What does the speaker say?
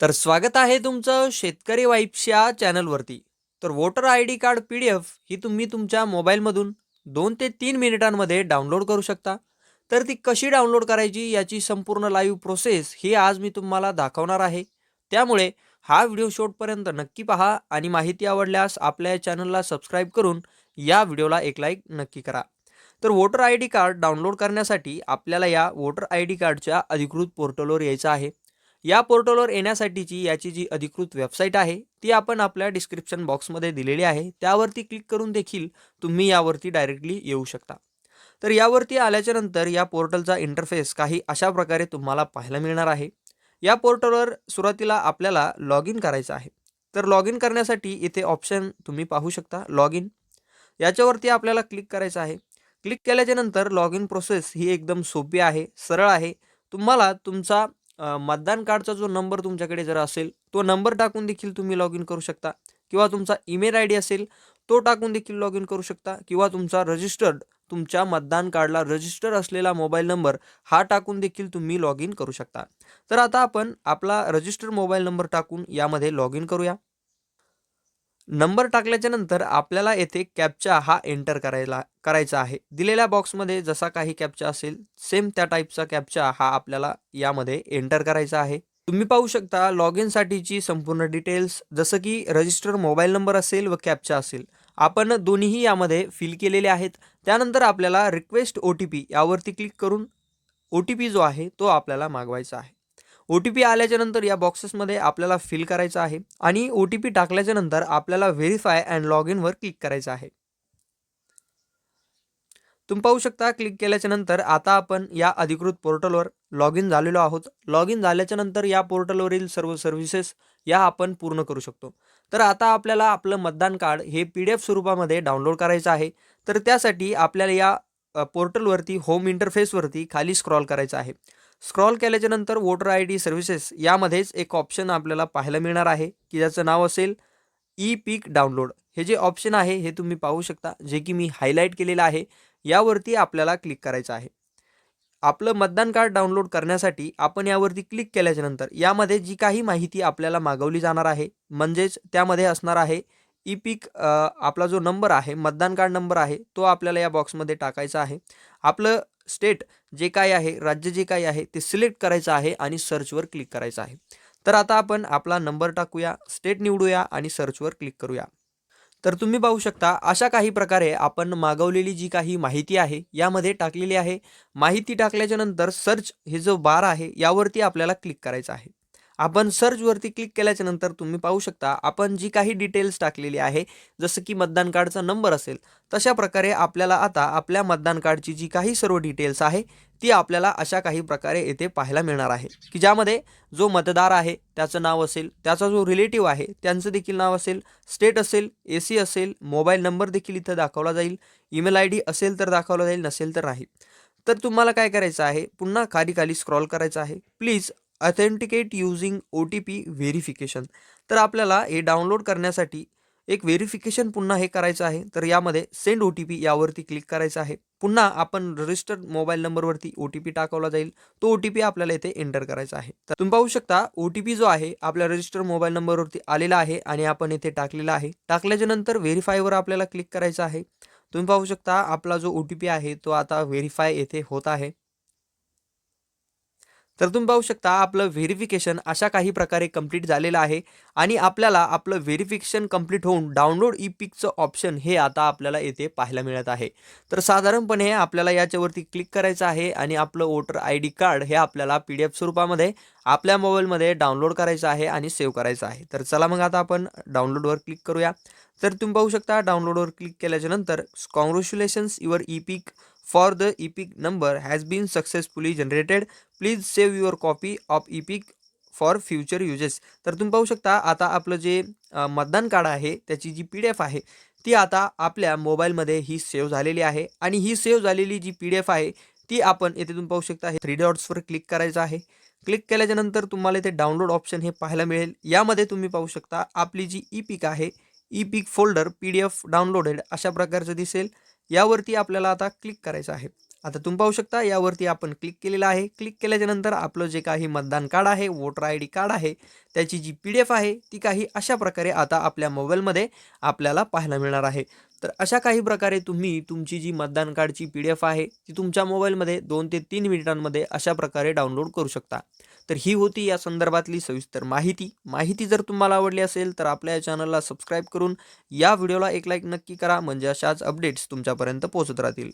तर स्वागत आहे तुमचं शेतकरी वाईप्सच्या चॅनलवरती. तर voter I D card P D F ही तुम्ही तुमच्या मोबाईलमधून दोन ते तीन मिनिटांमध्ये डाउनलोड करू शकता. तर ती कशी डाउनलोड करायची याची संपूर्ण लाईव्ह प्रोसेस ही आज मी तुम्हाला दाखवणार आहे. त्यामुळे हा व्हिडिओ शेवटपर्यंत नक्की पहा आणि माहिती आवडल्यास आपल्या या चॅनलला सबस्क्राईब करून या व्हिडिओला एक लाईक नक्की करा. तर voter I D card download करण्यासाठी आपल्याला या वोटर आय डी कार्डच्या अधिकृत पोर्टलवर यायचं आहे. या पोर्टलवर येण्यासाठीची याची जी अधिकृत वेबसाईट आहे ती आपण आपल्या डिस्क्रिप्शन बॉक्समध्ये दिलेली आहे. त्यावरती क्लिक करून देखील तुम्ही यावरती डायरेक्टली येऊ शकता. तर यावरती आल्याच्यानंतर या पोर्टलचा इंटरफेस काही अशा प्रकारे तुम्हाला पाहायला मिळणार आहे. या पोर्टलवर सुरुवातीला आपल्याला लॉग इन करायचं आहे. तर लॉग इन करण्यासाठी इथे ऑप्शन तुम्ही पाहू शकता लॉग इन याच्यावरती आपल्याला क्लिक करायचं आहे. क्लिक केल्याच्यानंतर लॉग इन प्रोसेस ही एकदम सोपी आहे सरळ आहे. तुम्हाला तुमचा मतदान कार्डचा जो नंबर तुमच्याकडे जर असेल तो नंबर टाकून देखील तुम्ही लॉग इन करू शकता. किंवा तुमचा ईमेल आय डी असेल तो टाकून देखील लॉग इन करू शकता. किंवा तुमचा रजिस्टर्ड तुमच्या मतदान कार्डला रजिस्टर असलेला मोबाईल नंबर हा टाकून देखील तुम्ही लॉग इन करू शकता. तर आता आपण आपला रजिस्टर मोबाईल नंबर टाकून यामध्ये लॉग इन करूया. नंबर टाकल्याच्या नंतर आपल्याला येथे कॅपचा हा एंटर करायला करायचा आहे. दिलेल्या बॉक्समध्ये जसा काही कॅपचा असेल सेम त्या टाईपचा कॅपचा हा आपल्याला यामध्ये एंटर करायचा आहे. तुम्ही पाहू शकता लॉग इनसाठीची संपूर्ण डिटेल्स जसं की रजिस्टर मोबाईल नंबर असेल व कॅपचा असेल. आपण दोन्हीही यामध्ये फिल केलेले आहेत. त्यानंतर आपल्याला रिक्वेस्ट ओ टी पी यावरती क्लिक करून ओ टी पी जो आहे तो आपल्याला मागवायचा आहे. ओ टी पी आल्याच्यानंतर या बॉक्सेसमध्ये आपल्याला फिल करायचं आहे आणि ओ टी पी टाकल्याच्या नंतर आपल्याला व्हेरीफाय अँड लॉग इनवर क्लिक करायचं आहे. तुम्ही पाहू शकता क्लिक केल्याच्यानंतर आता आपण या अधिकृत पोर्टलवर लॉग इन झालेलो आहोत. लॉग इन झाल्याच्यानंतर या पोर्टलवरील सर्व सर्व्हिसेस या आपण पूर्ण करू शकतो. तर आता आपल्याला आपलं मतदान कार्ड हे पी डी एफ स्वरूपामध्ये डाउनलोड करायचं आहे. तर त्यासाठी आपल्याला या पोर्टलवरती होम इंटरफेसवरती खाली स्क्रॉल करायचं आहे. स्क्रॉल केल्याच्यानंतर वोटर आय डी सर्व्हिसेस यामध्येच एक ऑप्शन आपल्याला पाहायला मिळणार आहे की ज्याचं नाव असेल ई पीक डाउनलोड हे जे ऑप्शन आहे हे तुम्ही पाहू शकता जे की मी हायलाईट केलेलं आहे यावरती आपल्याला क्लिक करायचं आहे. आपलं मतदान कार्ड डाउनलोड करण्यासाठी आपण यावरती क्लिक केल्याच्यानंतर यामध्ये जी काही माहिती आपल्याला मागवली जाणार आहे म्हणजेच त्यामध्ये असणार आहे ई पीक आपला जो नंबर आहे मतदान कार्ड नंबर आहे तो आपल्याला या बॉक्समध्ये टाकायचा आहे. आपलं स्टेट जे काय आहे राज्य जे काही आहे ते सिलेक्ट करायचं आहे आणि सर्चवर क्लिक करायचं आहे. तर आता आपण आपला नंबर टाकूया स्टेट निवडूया आणि सर्चवर क्लिक करूया. तर तुम्ही पाहू शकता अशा काही प्रकारे आपण मागवलेली जी काही माहिती आहे यामध्ये टाकलेली आहे. माहिती टाकल्याच्या नंतर सर्च हे जो बार आहे यावरती आपल्याला क्लिक करायचं आहे. आपण सर्चवरती क्लिक केल्याच्यानंतर तुम्ही पाहू शकता आपण जी काही डिटेल्स टाकलेली आहे जसं की मतदान कार्डचा नंबर असेल तशा प्रकारे आपल्याला आता आपल्या मतदान कार्डची जी काही सर्व डिटेल्स आहे ती आपल्याला अशा काही प्रकारे येथे पाहायला मिळणार आहे. की ज्यामध्ये जो मतदार आहे त्याचं नाव असेल त्याचा जो रिलेटिव्ह आहे त्यांचं देखील नाव असेल स्टेट असेल ए सी असेल मोबाईल नंबर देखील इथं दाखवला जाईल ईमेल आय डी असेल तर दाखवला जाईल नसेल तर नाही. तर तुम्हाला काय करायचं आहे पुन्हा खाली खाली स्क्रॉल करायचं आहे. Please authenticate using O T P verification तर आपल्याला हे डाउनलोड करण्यासाठी एक व्हेरिफिकेशन पुन्हा हे करायचं आहे. तर यामध्ये सेंड ओ टी पी यावरती क्लिक करायचं आहे. पुन्हा आपण रजिस्टर्ड मोबाईल नंबरवरती ओ टी पी टाकवला जाईल. तो ओ टी पी आपल्याला इथे एंटर करायचा आहे. तर तुम्ही पाहू शकता ओ टी पी जो आहे आपल्या रजिस्टर मोबाईल नंबरवरती आलेला आहे आणि आपण इथे टाकलेला आहे. टाकल्याच्या नंतर व्हेरीफायवर आपल्याला क्लिक करायचं आहे. तुम्ही पाहू शकता आपला जो ओ टी पी आहे तो आता व्हेरीफाय येथे होत आहे. तर तुम्ही पाहू शकता आपलं व्हेरिफिकेशन अशा काही प्रकारे कंप्लीट झालेलं आहे. आणि आपल्याला आपलं व्हेरिफिकेशन कंप्लीट होऊन डाउनलोड ई पिकचं ऑप्शन हे आता आपल्याला येथे पाहायला मिळत आहे. तर साधारणपणे आपल्याला याच्यावरती क्लिक करायचं आहे आणि आपलं वोटर आय डी कार्ड हे आपल्याला पी डी एफ स्वरूपामध्ये आपल्या मोबाईलमध्ये डाउनलोड करायचं आहे आणि सेव्ह करायचं आहे. तर चला मग आता आपण डाउनलोडवर क्लिक करूया. तर तुम्ही पाहू शकता डाउनलोडवर क्लिक केल्याच्यानंतर congratulations your E Pik for the E number number has successfully successfully generated please your your copy of E for future uses तर तुम्ही पाहू शकता आता आपलं जे मतदान कार्ड आहे त्याची जी पी डी एफ आहे ती आता आपल्या मोबाईलमध्ये ही सेव्ह झालेली आहे. आणि ही सेव्ह झालेली जी पी डी एफ आहे ती आपण येथे तुम्ही पाहू शकता हे थ्री डॉट्सवर क्लिक करायचं आहे. क्लिक केल्याच्यानंतर तुम्हाला इथे डाउनलोड ऑप्शन हे पाहायला मिळेल. यामध्ये तुम्ही पाहू शकता आपली जी ई पीक आहे E Pik folder P D F downloaded अशा प्रकारचं दिसेल. यावरती आपल्याला आता क्लिक करायचं आहे. आता तुम्ही पाहू शकता यावरती आपण क्लिक केलेलं आहे. क्लिक केल्याच्यानंतर आपलं जे काही मतदान कार्ड आहे वोटर आय डी कार्ड आहे त्याची जी पी डी एफ आहे ती काही अशा प्रकारे आता आपल्या मोबाईलमध्ये आपल्याला पाहायला मिळणार आहे. तर अशा काही प्रकारे तुम्ही तुमची जी मतदान कार्डची पी डी एफ आहे ती तुमच्या मोबाईलमध्ये दोन ते तीन मिनिटांमध्ये अशा प्रकारे डाउनलोड करू शकता. तर ही होती या संदर्भातली सविस्तर माहिती. माहिती जर तुम्हाला आवडली असेल तर आपल्या या चॅनलला सबस्क्राईब करून या व्हिडिओला एक लाईक नक्की करा म्हणजे अशाच अपडेट्स तुमच्यापर्यंत पोहोचत राहतील.